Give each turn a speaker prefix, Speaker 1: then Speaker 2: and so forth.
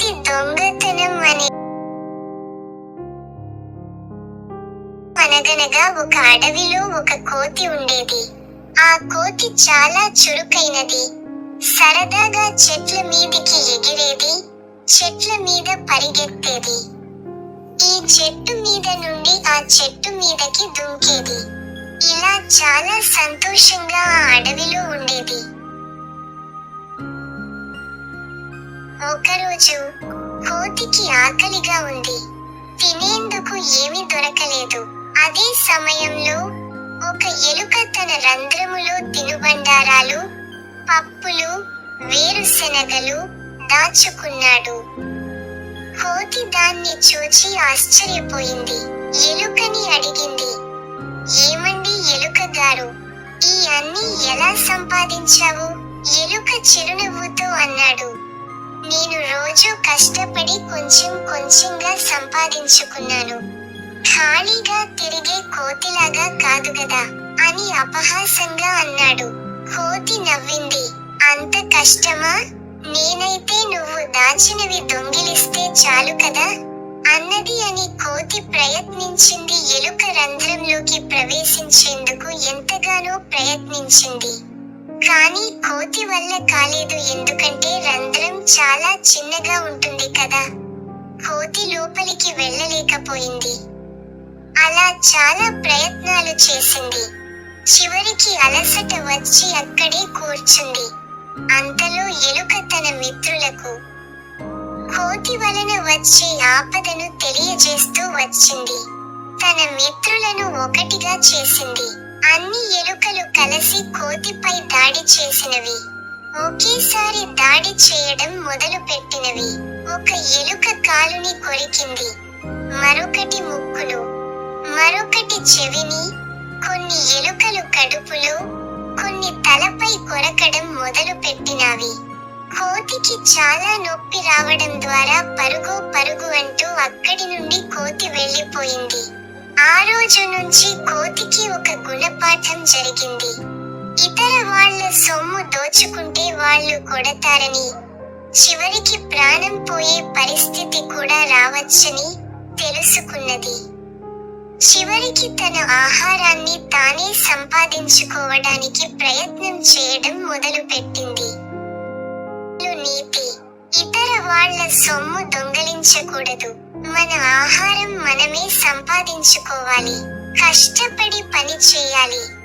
Speaker 1: దొంగతనం అని అనగనగా ఒక అడవిలో ఒక కోతి ఉండేది. ఆ కోతి చాలా చురుకైనది. సరదాగా చెట్ల మీదికి ఎగిరేది. చెట్ల మీద పరిగెత్తేది. ఈ చెట్టు మీద నుండి ఆ చెట్టు మీదకి దుంకేది. ఇలా చాలా సంతోషంగా ఆ అడవిలో ఉండేది. ఒకరోజు కోతికి ఆకలిగా ఉంది. తినేందుకు ఏమీ దొరకలేదు. అదే సమయంలో ఒక ఎలుక తన రంధ్రములో తినుబండారాలు పప్పులు వేరుశెనగలు దాచుకున్నాడు. కోతి దాన్ని చూచి ఆశ్చర్యపోయింది. ఎలుకని అడిగింది ఏమండి ఎలుక గారు ఈ అన్ని ఎలా సంపాదించావు? ఎలుక చిరునవ్వుతో అన్నాడు నేను రోజు కష్టపడి కొంచెం కొంచెంగా సంపాదించుకున్నాను ఖాళీగా తిరిగే కోతిలాగా కాదు గదా అని అపహాసంగా అన్నాడు. కోతి నవ్వింది. అంత కష్టమా? నేనైతే నువ్వు దాచినవి దొంగిలిస్తే చాలు కదా? అన్నది అని కోతి ప్రయత్నించింది. ఎలుక రంధ్రంలోకి ప్రవేశించేందుకు ఎంతగానో ప్రయత్నించింది. కానీ కోతి వల్ల కాలేదు. ఎందుకంటే రంధ్రం చాలా చిన్నగా ఉంటుంది కదా. కోతి లోపలికి వెళ్ళలేకపోయింది. అలా చాలా ప్రయత్నాలు చేసింది. చివరికి అలసట వచ్చి అక్కడే కూర్చుంది. అంతలో ఎలుక తన మిత్రులకు కోతి వలన వచ్చే ఆపదను తెలియజేస్తూ వచ్చింది. తన మిత్రులను ఒకటిగా చేసింది. అన్ని ఎలుకలు కలిసి కోతిపై దాడి చేసినవి. ఒకేసారి దాడి చేయడం మొదలు పెట్టినవి ఒక ఎలుక కాలుని కొరికింది. మరొకటి ముక్కులు. మరొకటి చెవిని. కొన్ని ఎలుకలు కడుపులో. కొన్ని తలపై కొరకడం మొదలు పెట్టినవి కోతికి చాలా నొప్పి రావడం ద్వారా పరుగు పరుగు అంటూ అక్కడి నుండి కోతి వెళ్ళిపోయింది. ఆ రోజు నుంచి కోతికి ఒక గుణపాఠం జరిగింది. ఇతర వాళ్ళ సొమ్ము దోచుకుంటే వాళ్ళు కొడతారని. చివరికి ప్రాణం పోయే పరిస్థితి కూడా రావచ్చని తెలుసుకున్నది. చివరికి తన ఆహారాన్ని తానే సంపాదించుకోవడానికి ప్రయత్నం చేయడం మొదలుపెట్టింది. నీతి. ఇతర వాళ్ళ సొమ్ము దొంగలించకూడదు. మన ఆహారం మనమే సంపాదించుకోవాలి. కష్టపడి పని చేయాలి.